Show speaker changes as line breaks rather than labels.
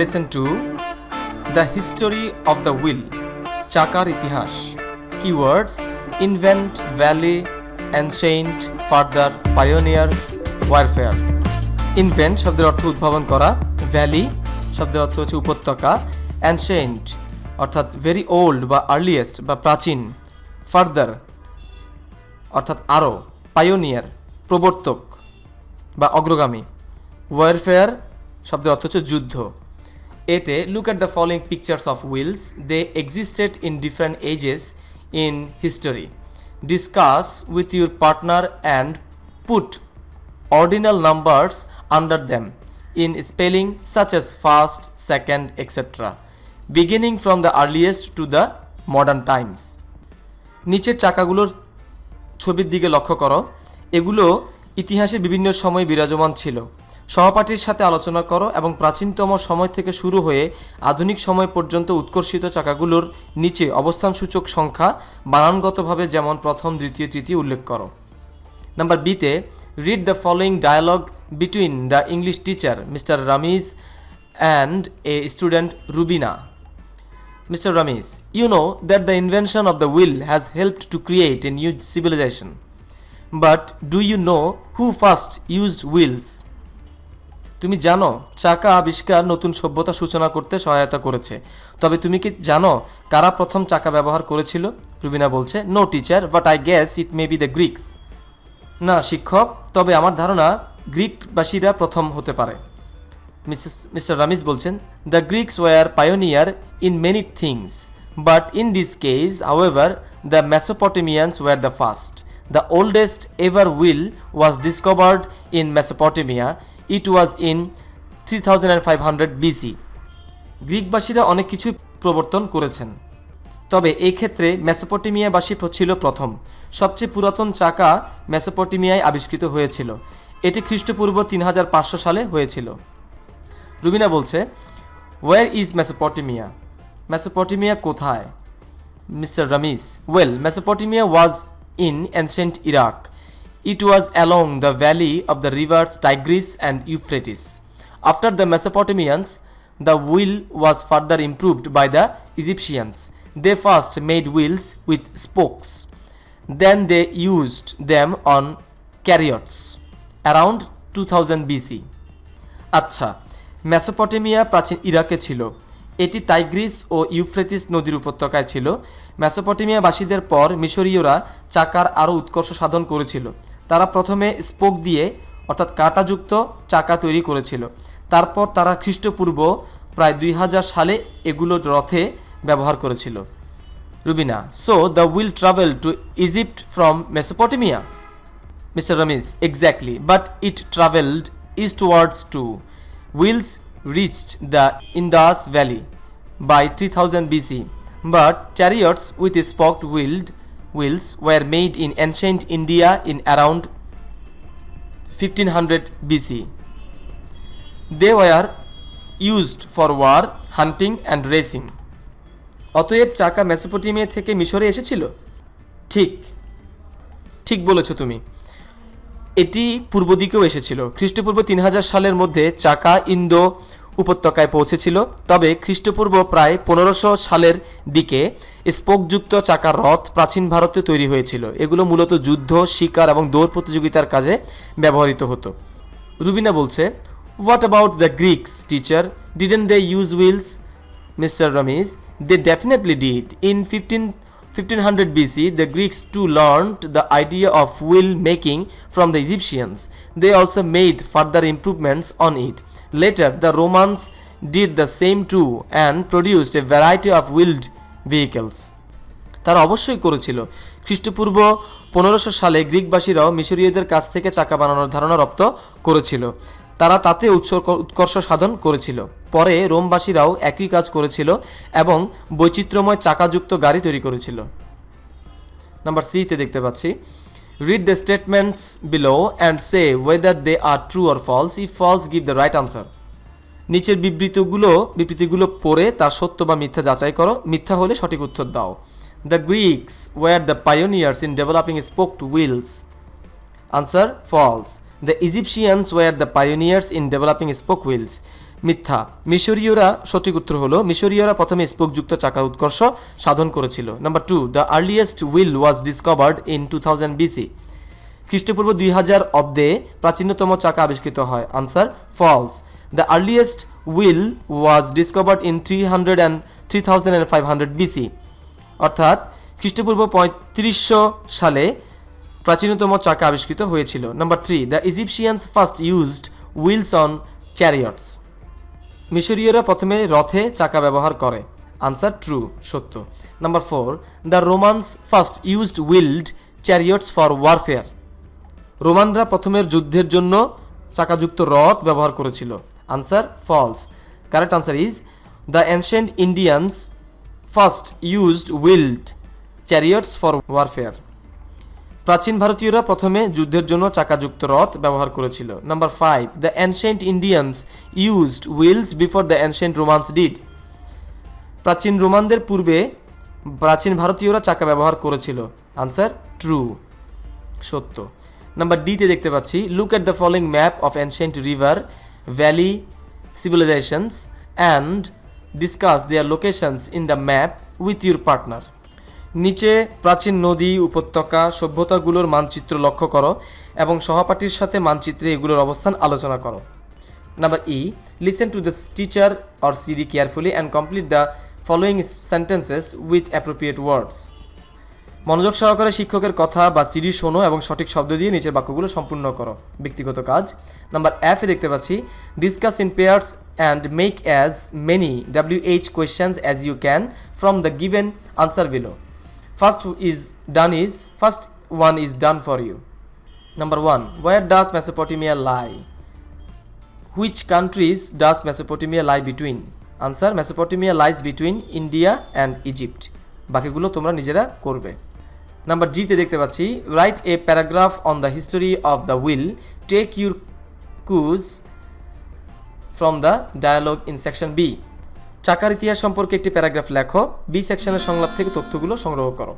Listen to the history of the wheel চাকার ইতিহাস Keywords Invent, Valley, Ancient, further pioneer Warfare. Invent শব্দের অর্থ উদ্ভাবন করা ভ্যালি শব্দের অর্থ হচ্ছে উপত্যকা অ্যানশেন্ট অর্থাৎ ভেরি ওল্ড বা আর্লিয়েস্ট বা প্রাচীন ফার্দার অর্থাৎ আরও পায়োনিয়ার প্রবর্তক বা অগ্রগামী। ওয়ারফেয়ার শব্দের অর্থ হচ্ছে যুদ্ধ। এতে look at the following pictures of wheels they existed in different ages in history discuss with your partner and put ordinal numbers under them in spelling such as first second etcetera beginning from the earliest to the modern times নিচের চাকাগুলোর ছবির দিকে লক্ষ্য করো। এগুলো ইতিহাসে বিভিন্ন সময় বিরাজমান ছিল। সহপাঠীর সাথে আলোচনা করো এবং প্রাচীনতম সময় থেকে শুরু হয়ে আধুনিক সময় পর্যন্ত উৎকর্ষিত চাকাগুলোর নিচে অবস্থানসূচক সংখ্যা বানানগতভাবে যেমন প্রথম দ্বিতীয় তৃতীয় উল্লেখ করো। নাম্বার বিতে read the following dialogue between the English teacher mister Ramiz and a student Rubina mister Ramesh, you know that the invention of the wheel has helped to create a new civilization. But do you know who first used wheels? তুমি জানো, চাকা আবিষ্কার নতুন সভ্যতা সূচনা করতে সহায়তা করেছে। তবে তুমি কি জানো কারা প্রথম চাকা ব্যবহার করেছিল? রুবিনা বলছে no teacher but I guess it may be the Greeks না, শিক্ষক, তবে আমার ধারণা গ্রিকবাসীরা প্রথম হতে পারে। মিসেস, মিস্টার রামিস বলছেন the Greeks were pioneer in many things but in this case however the Mesopotamians were the first was discovered in Mesopotamia it was in three thousand and five hundred BC গ্রিকবাসীরা অনেক কিছু প্রবর্তন করেছেন। তবে এই ক্ষেত্রে মেসোপটেমিয়াবাসী ছিল প্রথম। সবচেয়ে পুরাতন চাকা মেসোপটেমিয়ায় আবিষ্কৃত হয়েছিল। এটি খ্রিস্টপূর্ব তিন হাজার পাঁচশো সালে হয়েছিল। রুবিনা বলছে ওয়ার ইজ মেসোপটেমিয়া মেসোপটেমিয়া কোথায়? Mister Ramis well Mesopotamia was in ancient Iraq it was along the valley of the rivers Tigris and Euphrates after the Mesopotamians the wheel was further improved by the Egyptians. They first made wheels with spokes. Then they used them on chariots around 2000 BC. আচ্ছা Mesopotamia প্রাচীন ইরাকে ছিল এটি Tigris ও Euphrates নদীর উপত্যকায় ছিল। মেসোপটেমিয়াবাসীদের পর মিশরীয়রা চাকার আরও উৎকর্ষ সাধন করেছিল। তারা প্রথমে স্পোক দিয়ে অর্থাৎ কাঁটাযুক্ত চাকা তৈরি করেছিল। তারপর তারা খ্রিস্টপূর্ব প্রায় দুই হাজার সালে এগুলো রথে ব্যবহার করেছিল। Rubina so the wheel travel to Egypt from Mesopotamia Mr. Ramesh, exactly, but it traveled eastwards to Wheels reached the Indus Valley by 3000 BC, but chariots with spoked wheeled wheels were made in ancient India in around 1500 BC. They were used for war, hunting and racing. অতএব চাকা Mesopotamia থেকে মিশরে এসেছিল ঠিক ঠিক বলেছ তুমি এটি পূর্ব দিকেও এসেছিল। খ্রিস্টপূর্ব তিন হাজার সালের মধ্যে চাকা ইন্দো উপত্যকায় পৌঁছেছিল। তবে খ্রিস্টপূর্ব প্রায় পনেরোশো সালের দিকে স্পোকযুক্ত চাকার রথ প্রাচীন ভারতে তৈরি হয়েছিল। এগুলো মূলত যুদ্ধ শিকার এবং দৌড় প্রতিযোগিতার কাজে ব্যবহৃত হতো। রুবিনা বলছে what about the Greeks teacher didn't they use wheels mister Ramesh, they definitely did in 15, 1500 BC, the Greeks too learned the idea of wheel making from the Egyptians. They also made further improvements on it. Later, the Romans did the same too and produced a variety of wheeled vehicles. তারা অবশ্যই করেছিল খ্রিস্টপূর্ব পনেরোশো সালে গ্রিকবাসীরাও মিশরীয়দের কাছ থেকে চাকা বানানোর ধারণা রপ্ত করেছিল তারা তাতে উৎকর্ষ সাধন করেছিল। পরে রোমবাসীরাও একই কাজ করেছিল এবং বৈচিত্র্যময় চাকাযুক্ত গাড়ি তৈরি করেছিল। নাম্বার সিতে দেখতে পাচ্ছি। Read the statements below and say whether they are true or false if false give the right answer নিচের বিবৃতিগুলো বিবৃতিগুলো পড়ে তা সত্য বা মিথ্যা যাচাই করো। মিথ্যা হলে সঠিক উত্তর দাও। The Greeks were the pioneers in developing spoked wheels answer false. The Egyptians were the pioneers in developing spoke wheels. মিথ্যা। মিশরীয়রা সঠিক উত্তর হলো, মিশরীয়রা প্রথমে স্পোকযুক্ত চাকা উৎকর্ষ সাধন করেছিল। Number two the earliest wheel was discovered in two thousand BC খ্রিস্টপূর্ব দুই হাজার অব্দে প্রাচীনতম চাকা আবিষ্কৃত হয়। Answer false the earliest wheel was discovered in three hundred and three thousand and five hundred BC অর্থাৎ খ্রিস্টপূর্ব পঁয়ত্রিশশো সালে প্রাচীনতম চাকা আবিষ্কৃত হয়েছিল। Number three the Egyptians first used wheels on chariots মিশরীয়রা প্রথমে রথে চাকা ব্যবহার করে। আনসার ট্রু সত্য। Number four the Romans first used wheeled chariots for warfare রোমানরা প্রথমের যুদ্ধের জন্য চাকাযুক্ত রথ ব্যবহার করেছিল। Answer false correct answer is the ancient Indians first used wheeled chariots for warfare প্রাচীন ভারতীয়রা প্রথমে যুদ্ধের জন্য চাকাযুক্ত রথ ব্যবহার করেছিল। Number five the ancient Indians used wheels before the ancient Romans did প্রাচীন রোমানদের পূর্বে প্রাচীন ভারতীয়রা চাকা ব্যবহার করেছিল। আনসার ট্রু সত্য। নাম্বার ডিতে দেখতে পাচ্ছি look at the following map of ancient river valley civilisations and discuss their locations in the map with your partner নিচে প্রাচীন নদী, উপত্যকা, সভ্যতাগুলোর মানচিত্র লক্ষ্য করো এবং সহপাঠীর সাথে মানচিত্রে এগুলোর অবস্থান আলোচনা করো। Number E listen to the teacher or CD carefully and complete the following sentences with appropriate words মনোযোগ সহকারে শিক্ষকের কথা বা সিডি শোনো এবং সঠিক শব্দ দিয়ে নিচের বাক্যগুলো সম্পূর্ণ করো। ব্যক্তিগত কাজ। নাম্বার এফ দেখতে পাচ্ছি discuss in pairs and make as many W H questions as you can from the given answer below first is done is first one is done for you number one where does Mesopotamia lie which countries does Mesopotamia lie between answer Mesopotamia lies between India and Egypt বাকিগুলো তোমরা নিজেরা করবে। Number জিতে দেখতে পাচ্ছি write a paragraph on the history of the wheel take your cues from the dialogue in section B চাকার ইতিহাস সম্পর্কে একটি প্যারাগ্রাফ লেখো বি সেকশনের সংলাপ থেকে তথ্যগুলো সংগ্রহ করো।